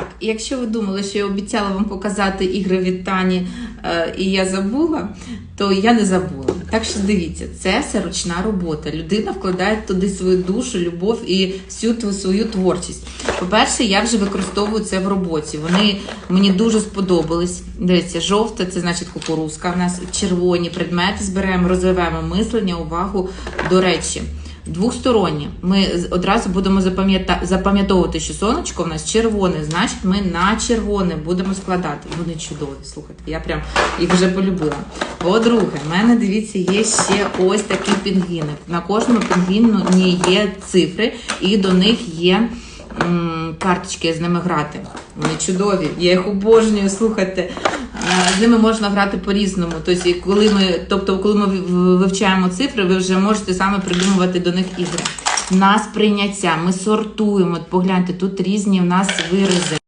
Так, якщо ви думали, що я обіцяла вам показати ігри від Тані е, і я забула, то я не забула. Так що дивіться, це все ручна робота. Людина вкладає туди свою душу, любов і всю свою творчість. По-перше, я вже використовую це в роботі. Вони мені дуже сподобались. Дивіться, жовта це значить кукурузка. У нас червоні предмети збираємо, розвиваємо мислення, увагу до речі. Двохсторонні. Ми одразу будемо запам'ятовувати, що сонечко в нас червоне, значить ми на червоне будемо складати. Вони чудові, слухайте, я прям їх вже полюбила. По-друге, в мене дивіться, є ще ось такі пінгвіни. На кожному пінгвіні є цифри, і до них є карточки з ними грати. Вони чудові, я їх обожнюю, слухайте. З ними можна грати по-різному. Тобто, коли ми, тобто, коли ми вивчаємо цифри, ви вже можете саме придумувати до них ігри. Нас прийняття, ми сортуємо. Погляньте, тут різні в нас вирази.